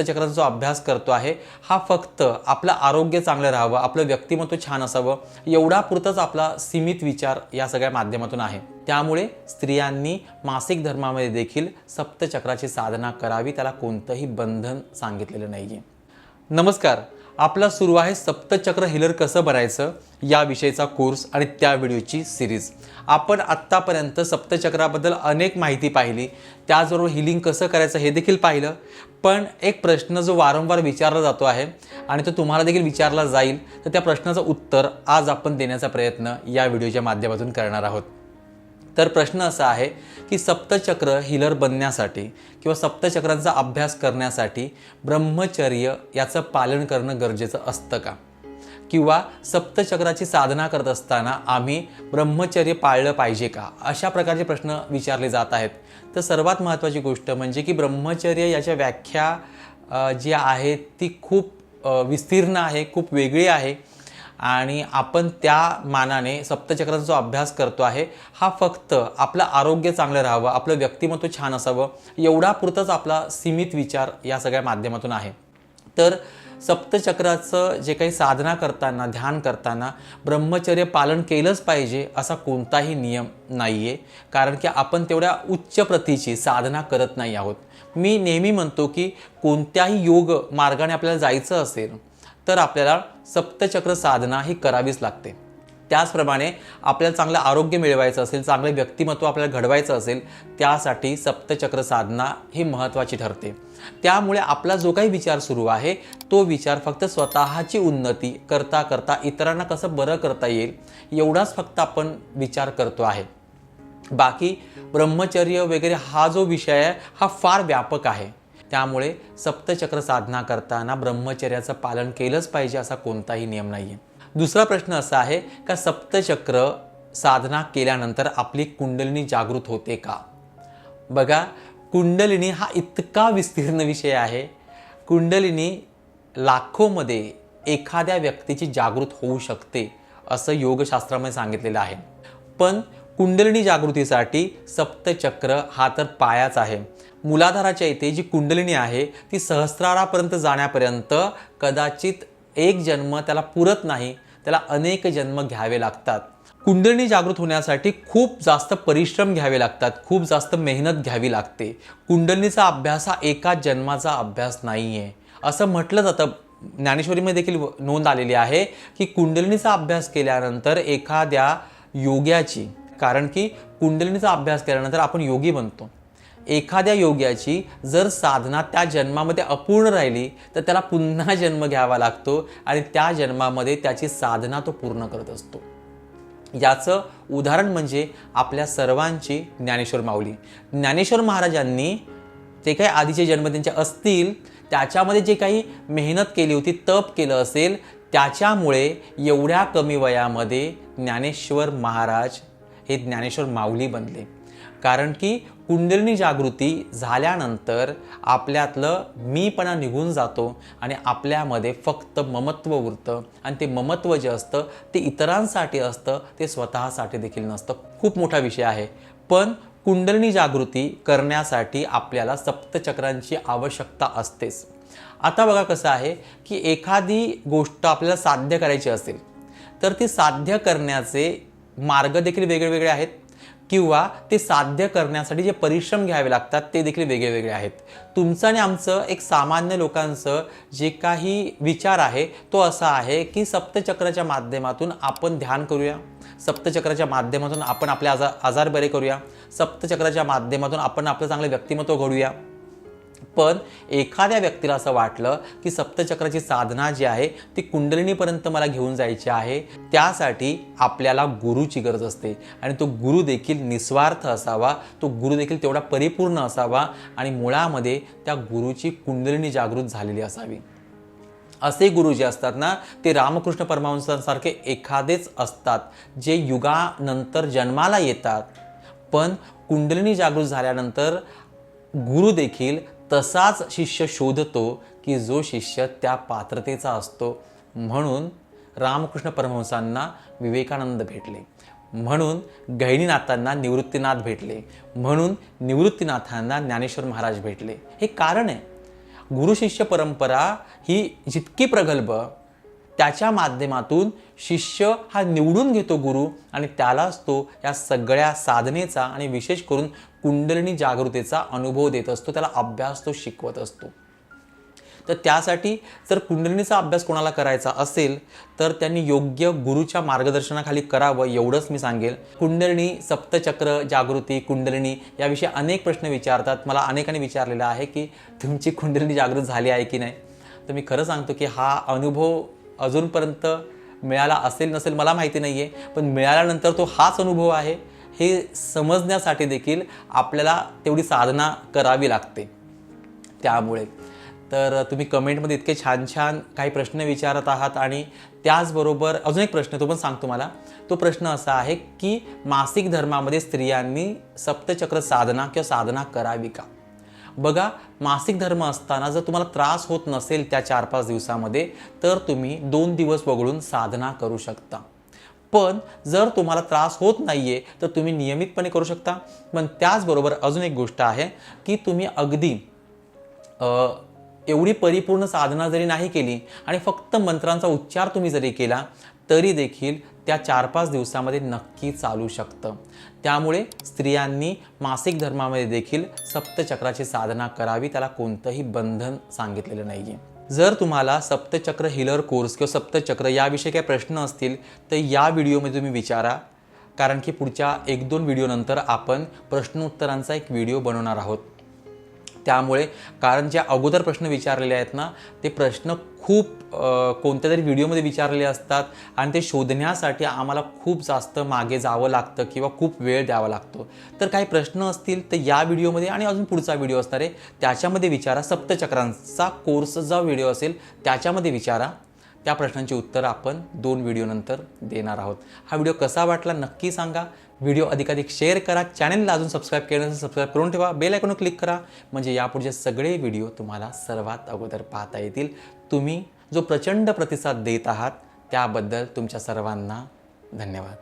चक्राचा जो अभ्यास करतो आहे हा फक्त आपलं आरोग्य चांगलं राहावं आपलं व्यक्तिमत्व छान असावं एवढा पुरतच आपला सीमित विचार या सगळ्या माध्यमातून आहे. त्यामुळे स्त्रियांनी मासिक धर्मामध्ये देखील सप्तचक्राची साधना करावी त्याला कोणतंही बंधन सांगितलेलं नाही आहे नमस्कार. आपला सुरू आहे सप्तचक्र हिलर कसं भरायचं या विषयीचा कोर्स आणि त्या व्हिडिओची सिरीज आपण आत्तापर्यंत सप्तचक्राबद्दल अनेक माहिती पाहिली. त्याचबरोबर हिलिंग कसं करायचं हे देखील पाहिलं. पण एक प्रश्न जो वारंवार विचारला जातो आहे आणि तो तुम्हाला देखील विचारला जाईल तर त्या प्रश्नाचं उत्तर आज आपण देण्याचा प्रयत्न या व्हिडिओच्या माध्यमातून करणार आहोत. तर प्रश्न असा आहे की सप्तचक्र हिलर बनण्यासाठी किंवा सप्तचक्रांचा अभ्यास करण्यासाठी ब्रह्मचर्य याचं पालन करणं गरजेचं असतं का? किंवा सप्तचक्राची साधना करत असताना आम्ही ब्रह्मचर्य पाळलं पाहिजे का? अशा प्रकारचे प्रश्न विचारले जात आहेत. तर सर्वात महत्त्वाची गोष्ट म्हणजे की ब्रह्मचर्य याच्या व्याख्या जी आहे ती खूप विस्तीर्ण आहे खूप वेगळी आहे. आणि आपण त्या मानाने सप्तचक्राचा जो अभ्यास करतो आहे हा फक्त आपलं आरोग्य चांगलं राहावं आपलं व्यक्तिमत्व छान असावं एवढापुरतंच आपला सीमित विचार या सगळ्या माध्यमातून आहे. तर सप्तचक्राचं जे काही साधना करताना ध्यान करताना ब्रह्मचर्य पालन केलंच पाहिजे असा कोणताही नियम नाही आहे कारण की आपण तेवढ्या उच्च प्रतीची साधना करत नाही आहोत. मी नेहमी म्हणतो की कोणत्याही योग मार्गाने आपल्याला जायचं असेल तर आपल्याला सप्तचक्र साधना ही करावीच लागते. त्याचप्रमाणे आपल्याला चांगलं आरोग्य मिळवायचं असेल चांगलं व्यक्तिमत्व आपल्याला घडवायचं असेल त्यासाठी सप्तचक्र साधना ही महत्त्वाची ठरते. त्यामुळे आपला जो काही विचार सुरू आहे तो विचार फक्त स्वतःची उन्नती करता करता इतरांना कसं बरं करता येईल एवढाच फक्त आपण विचार करतो आहे. बाकी ब्रह्मचर्य वगैरे हा जो विषय आहे हा फार व्यापक आहे. त्यामुळे सप्तचक्र साधना करताना ब्रह्मचर्याचं पालन केलंच पाहिजे असा कोणताही नियम नाही आहे दुसरा प्रश्न असा आहे का सप्तचक्र साधना केल्यानंतर आपली कुंडलिनी जागृत होते का? बघा कुंडलिनी हा इतका विस्तीर्ण विषय आहे कुंडलिनी लाखोमध्ये एखाद्या व्यक्तीची जागृत होऊ शकते असं योगशास्त्रामध्ये सांगितलेलं आहे. पण कुंडलिनी जागृतीसाठी सप्तचक्र हा तर पायाच आहे. मुलाधाराच्या इथे जी कुंडलिनी आहे ती सहस्रारापर्यंत जाण्यापर्यंत कदाचित एक जन्म त्याला पुरत नाही त्याला अनेक जन्म घ्यावे लागतात. कुंडलिनी जागृत होण्यासाठी खूप जास्त परिश्रम घ्यावे लागतात खूप जास्त मेहनत घ्यावी लागते. कुंडलिनीचा अभ्यास हा एका जन्माचा अभ्यास नाही आहे असं म्हटलं जातं. ज्ञानेश्वरीमध्ये देखील नोंद आलेली आहे की कुंडलिनीचा अभ्यास केल्यानंतर एखाद्या योग्याची कारण की कुंडलिनीचा अभ्यास केल्यानंतर आपण योगी बनतो. एखाद्या योग्याची जर साधना त्या जन्मामध्ये अपूर्ण राहिली तर त्याला पुन्हा जन्म घ्यावा लागतो आणि त्या जन्मामध्ये त्याची साधना तो पूर्ण करत असतो. याचं उदाहरण म्हणजे आपल्या सर्वांची ज्ञानेश्वर माऊली. ज्ञानेश्वर महाराजांनी जे काही आधीचे जन्म त्यांचे असतील त्याच्यामध्ये जे काही मेहनत केली होती तप केलं असेल त्याच्यामुळे एवढ्या कमी वयामध्ये ज्ञानेश्वर महाराज हे ज्ञानेश्वर माऊली बनले. कारण की कुंडलिनी जागृती झाल्यानंतर आपल्यातलं मीपणा निघून जातो आणि आपल्यामध्ये फक्त ममत्व उरतं. आणि ते ममत्व जे असतं ते इतरांसाठी असतं ते स्वतःसाठी देखील नसतं. खूप मोठा विषय आहे. पण कुंडलिनी जागृती करण्यासाठी आपल्याला सप्तचक्रांची आवश्यकता असतेच. आता बघा कसं आहे की एखादी गोष्ट आपल्याला साध्य करायची असेल तर ती साध्य करण्याचे मार्ग देखील वेगळेवेगळे आहेत किंवा ते साध्य करण्यासाठी जे परिश्रम घ्यावे लागतात ते देखील वेगळेवेगळे आहेत. तुमचं आणि आमचं एक सामान्य लोकांचं जे काही विचार आहे तो असा आहे की सप्तचक्राच्या माध्यमातून आपण ध्यान करूया. सप्तचक्राच्या माध्यमातून आपण आपले आजार आजार बरे करूया. सप्तचक्राच्या माध्यमातून आपण आपलं चांगलं व्यक्तिमत्व घडूया. पण एखाद्या व्यक्तीला असं वाटलं की सप्तचक्राची साधना जी आहे ती कुंडलिनीपर्यंत मला घेऊन जायची आहे त्यासाठी आपल्याला गुरुची गरज असते. आणि तो गुरु देखील निस्वार्थ असावा तो गुरु देखील तेवढा परिपूर्ण असावा आणि मुळामध्ये त्या गुरुची कुंडलिनी जागृत झालेली असावी. असे गुरु जे असतात ना ते रामकृष्ण परमहंसांसारखे एखादेच असतात जे युगानंतर जन्माला येतात. पण कुंडलिनी जागृत झाल्यानंतर गुरु देखील तसाच शिष्य शोधतो की जो शिष्य त्या पात्रतेचा असतो. म्हणून रामकृष्ण परमहंसांना विवेकानंद भेटले. म्हणून गहिनीनाथांना निवृत्तीनाथ भेटले. म्हणून निवृत्तीनाथांना ज्ञानेश्वर महाराज भेटले. हे कारण आहे. गुरु शिष्य परंपरा ही जितकी प्रगल्भ त्याच्या माध्यमातून शिष्य हा निवडून घेतो गुरु आणि त्यालाच तो या सगळ्या साधनेचा आणि विशेष करून कुंडलिनी जागृतीचा अनुभव देत असतो त्याला अभ्यास तो शिकवत असतो. तर त्यासाठी जर कुंडलिनीचा अभ्यास कोणाला करायचा असेल तर त्यांनी योग्य गुरुच्या मार्गदर्शनाखाली करावं एवढंच मी सांगेल. कुंडलिनी सप्तचक्र जागृती कुंडलिनी याविषयी अनेक प्रश्न विचारतात. मला अनेकांनी विचारलेलं आहे की तुमची कुंडलिनी जागृत झाली आहे की नाही? तर मी खरं सांगतो की हा अनुभव अजूनपर्यंत मिळाला असेल नसेल मला माहिती नाही आहे पण मिळाल्यानंतर तो हाच अनुभव आहे हे समजण्यासाठी देखील आपल्याला तेवढी साधना करावी लागते. त्यामुळे. तर तुम्ही कमेंटमध्ये इतके छान छान काही प्रश्न विचारत आहात आणि त्याचबरोबर अजून एक प्रश्न तो पण सांगतो मला. तो प्रश्न असा आहे की मासिक धर्मामध्ये स्त्रियांनी सप्तचक्र साधना किंवा साधना करावी का? बघा मासिक धर्म असताना जर तुम्हाला त्रास होत नसेल त्या चार पाच दिवसामध्ये तर तुम्ही दोन दिवस वगळून साधना करू शकता. पण जर तुम्हाला त्रास होत नाही आहे तर तुम्ही नियमितपणे करू शकता. पण त्याचबरोबर अजून एक गोष्ट आहे की तुम्ही अगदी एवढी परिपूर्ण साधना जरी नाही केली आणि फक्त मंत्रांचा उच्चार तुम्ही जरी केला तरी देखील त्या चार पाच दिवसामध्ये नक्की चालू शकतं. त्यामुळे स्त्रियांनी मासिक धर्मामध्ये देखील सप्तचक्राची साधना करावी त्याला कोणतंही बंधन सांगितलेलं नाही आहे जर तुम्हाला सप्तचक्र हिलर कोर्स किंवा सप्तचक्र याविषयी काही प्रश्न असतील तर या व्हिडिओमध्ये तुम्ही विचारा. कारण की पुढच्या एक दोन व्हिडिओनंतर आपण प्रश्नोत्तरांचा एक व्हिडिओ बनवणार आहोत. त्यामुळे कारण जे अगोदर प्रश्न विचारलेले आहेत ना ते प्रश्न खूप कोणत्या तरी व्हिडिओमध्ये विचारलेले असतात आणि ते शोधण्यासाठी आम्हाला खूप जास्त मागे जावं लागतं किंवा खूप वेळ द्यावा लागतो. तर काही प्रश्न असतील तर या व्हिडिओमध्ये आणि अजून पुढचा व्हिडिओ असणार आहे त्याच्यामध्ये विचारा. सप्तचक्रांचा कोर्स जो व्हिडिओ असेल त्याच्यामध्ये विचारा. त्या प्रश्नांची उत्तरं आपण दोन व्हिडिओनंतर देणार आहोत. हा व्हिडिओ कसा वाटला नक्की सांगा. व्हिडिओ अधिकाधिक शेअर करा. चॅनलला अजून सबस्क्राईब केलं नसेल सबस्क्राईब करून ठेवा. बेल आयकॉनवर क्लिक करा. म्हणजे यापुढचे सगळे व्हिडिओ तुम्हाला सर्वात अगोदर पाहता येतील. तुम्ही जो प्रचंड प्रतिसाद देत आहात त्याबद्दल तुमच्या सर्वांना धन्यवाद.